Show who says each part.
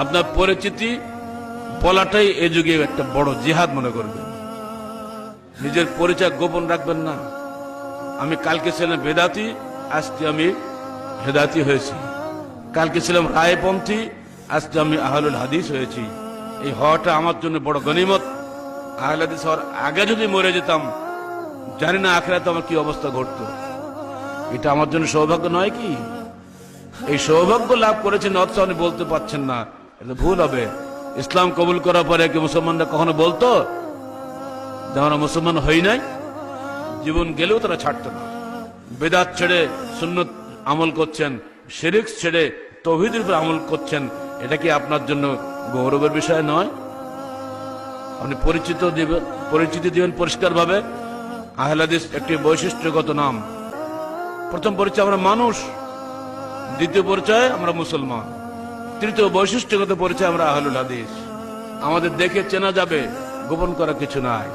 Speaker 1: আপনার পরিচিতি বলাটাই এ যুগে একটা বড় জিহাদ মনে করবেন নিজের পরিচয় গোপন রাখবেন না। আমি কালকে ছিলাম বেদাতি আজকে আমি হেদাতি হয়েছি। কালকে ছিলাম রায়পন্থী, আজকে আমি আহলুল হাদিস হয়েছি। এই হওয়াটা আমার জন্য বড় গনিমত আহল হাদিস হওয়ার আগে যদি মরে যেতাম, জানি না আখড়াতে আমার কি অবস্থা ঘটতো। এটা আমার জন্য সৌভাগ্য নয় কি? এই সৌভাগ্য লাভ করেছেন, অথচ আপনি বলতে পারছেন না। এটা ভুল হবে। ইসলাম কবুল করার পরে কি মুসলমানরা কখনো বলতো? যে আমরা মুসলমান হই নাই, জীবন গেলেও তারা ছাড়তো না। বেদাত ছেড়ে সুন্নত আমল করছেন, শেরিক ছেড়ে তৌহিদের উপর আমল করছেন, এটা কি আপনার জন্য গৌরবের বিষয় নয়? আপনি পরিচিত দিবেন পরিচিতি দিবেন পরিষ্কার ভাবে আহলাদিস একটি বৈশিষ্ট্যগত নাম। প্রথম পরিচয় আমরা মানুষ, দ্বিতীয় পরিচয় আমরা মুসলমান। তৃতীয় বৈশিষ্ট্যগত পরিচয় আমরা আহলুল হাদিস। আমাদের দেখে চেনা যাবে গোপন করা কিছু নাই।